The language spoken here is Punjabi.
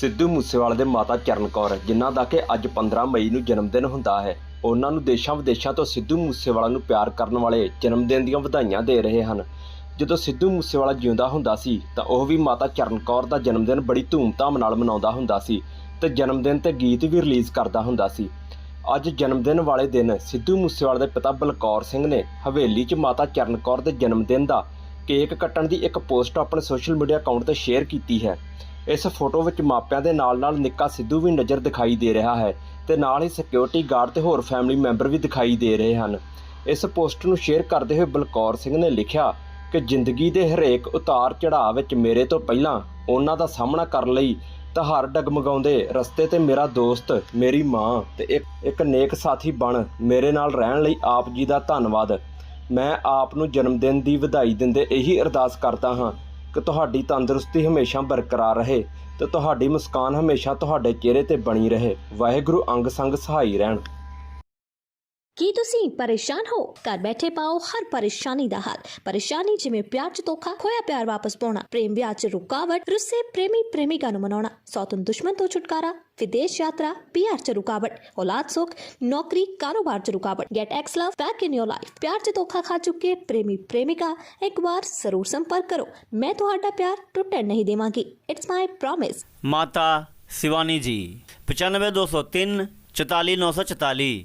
ਸਿੱਧੂ ਮੂਸੇਵਾਲੇ ਦੇ ਮਾਤਾ ਚਰਨ ਕੌਰ, ਜਿਨ੍ਹਾਂ ਦਾ ਕਿ ਅੱਜ 15 ਮਈ ਨੂੰ ਜਨਮ ਦਿਨ ਹੁੰਦਾ ਹੈ। ਉਹਨਾਂ ਨੂੰ ਦੇਸ਼ਾਂ ਵਿਦੇਸ਼ਾਂ ਤੋਂ ਸਿੱਧੂ ਮੂਸੇਵਾਲਾ ਨੂੰ ਪਿਆਰ ਕਰਨ ਵਾਲੇ ਜਨਮ ਦਿਨ ਦੀਆਂ ਵਧਾਈਆਂ ਦੇ ਰਹੇ ਹਨ। ਜਦੋਂ ਸਿੱਧੂ ਮੂਸੇਵਾਲਾ ਜਿਉਂਦਾ ਹੁੰਦਾ ਸੀ, ਤਾਂ ਉਹ ਵੀ ਮਾਤਾ ਚਰਨ ਕੌਰ ਦਾ ਜਨਮ ਦਿਨ ਬੜੀ ਧੂਮਧਾਮ ਨਾਲ ਮਨਾਉਂਦਾ ਹੁੰਦਾ ਸੀ ਤੇ ਜਨਮ ਦਿਨ ਤੇ ਗੀਤ ਵੀ ਰਿਲੀਜ਼ ਕਰਦਾ ਹੁੰਦਾ ਸੀ। ਅੱਜ ਜਨਮ ਦਿਨ ਵਾਲੇ ਦਿਨ ਸਿੱਧੂ ਮੂਸੇਵਾਲੇ ਦੇ ਪਿਤਾ ਬਲਕੌਰ ਸਿੰਘ ਨੇ ਹਵੇਲੀ 'ਚ ਮਾਤਾ ਚਰਨ ਕੌਰ ਦੇ ਜਨਮ ਦਿਨ ਦਾ ਕੇਕ ਕੱਟਣ ਦੀ ਇੱਕ ਪੋਸਟ ਆਪਣੇ ਸੋਸ਼ਲ ਮੀਡੀਆ ਅਕਾਊਂਟ ਤੇ ਸ਼ੇਅਰ ਕੀਤੀ ਹੈ। ਇਸ ਫੋਟੋ ਵਿੱਚ ਮਾਪਿਆਂ ਦੇ ਨਾਲ-ਨਾਲ ਨਿੱਕਾ ਸਿੱਧੂ ਵੀ ਨਜ਼ਰ ਦਿਖਾਈ ਦੇ ਰਿਹਾ ਹੈ ਤੇ ਨਾਲ ਹੀ ਸਿਕਿਉਰਿਟੀ ਗਾਰਡ ਤੇ ਹੋਰ ਫੈਮਿਲੀ ਮੈਂਬਰ ਵੀ ਦਿਖਾਈ ਦੇ ਰਹੇ ਹਨ। ਇਸ ਪੋਸਟ ਨੂੰ ਸ਼ੇਅਰ ਕਰਦੇ ਹੋਏ ਬਲਕੌਰ ਸਿੰਘ ਨੇ ਲਿਖਿਆ ਕਿ ਜ਼ਿੰਦਗੀ ਦੇ ਹਰੇਕ ਉਤਾਰ ਚੜਾਅ ਵਿੱਚ ਮੇਰੇ ਤੋਂ ਪਹਿਲਾਂ ਉਹਨਾਂ ਦਾ ਸਾਹਮਣਾ ਕਰਨ ਲਈ ਤਾਂ ਤਹਾਰ ਡਗਮਗਾਉਂਦੇ ਰਸਤੇ ਤੇ ਮੇਰਾ ਦੋਸਤ, ਮੇਰੀ ਮਾਂ ਤੇ ਇੱਕ ਇੱਕ ਨੇਕ ਸਾਥੀ ਬਣ ਮੇਰੇ ਨਾਲ ਰਹਿਣ ਲਈ ਆਪ ਜੀ ਦਾ ਧੰਨਵਾਦ। ਮੈਂ ਆਪ ਨੂੰ ਜਨਮ ਦਿਨ ਦੀ ਵਧਾਈ ਦਿੰਦੇ ਇਹੀ ਅਰਦਾਸ ਕਰਦਾ ਹਾਂ ਕਿ ਤੁਹਾਡੀ ਤੰਦਰੁਸਤੀ ਹਮੇਸ਼ਾ ਬਰਕਰਾਰ ਰਹੇ ਤੇ ਤੁਹਾਡੀ ਮੁਸਕਾਨ ਹਮੇਸ਼ਾ ਤੁਹਾਡੇ ਚਿਹਰੇ ਤੇ ਬਣੀ ਰਹੇ। ਵਾਹਿਗੁਰੂ ਅੰਗ ਸੰਗ ਸਹਾਈ ਰਹਿਣ। ਕੀ ਤੁਸੀਂ ਪਰੇਸ਼ਾਨ ਹੋ ਘਰ ਬੈਠੇ ਪਾਓ ਹਰ ਪਰੇਸ਼ਾਨੀ ਦਾ ਹੱਲ ਪਰੇਸ਼ਾਨੀ ਜਿਵੇਂ ਪਿਆਰ ਚ ਧੋਖਾ ਖੋਇਆ ਪਿਆਰ ਵਾਪਸ ਪਾਉਣਾ ਪ੍ਰੇਮ ਵਿਆਹ ਚ ਰੁਕਾਵਟ ਰੁੱਸੇ ਪ੍ਰੇਮੀ ਪ੍ਰੇਮਿਕਾ ਨੂੰ ਮਨਾਉਣਾ ਸੌਤਨ ਦੁਸ਼ਮਣ ਤੋਂ ਛੁਟਕਾਰਾ ਵਿਦੇਸ਼ ਯਾਤਰਾ ਪੀਆਰ ਚ ਰੁਕਾਵਟ ਔਲਾਦ ਸੁੱਖ ਨੌਕਰੀ ਕਾਰੋਬਾਰ ਚ ਰੁਕਾਵਟ get ex love back in your life ਪਿਆਰ ਚ ਧੋਖਾ ਖਾ ਚੁੱਕੇ ਪ੍ਰੇਮੀ ਪ੍ਰੇਮਿਕਾ ਇੱਕ ਵਾਰ ਜ਼ਰੂਰ ਸੰਪਰਕ ਕਰੋ ਮੈਂ ਤੁਹਾਡਾ ਪਿਆਰ ਟੁੱਟਣ ਨਹੀਂ ਦੇਵਾਂਗੀ ਇਟਸ ਮਾਈ ਪ੍ਰੋਮਿਸ ਮਾਤਾ शिवानी जी पचानवे दो सौ तीन चौतालीस नौ सौ चौतालीस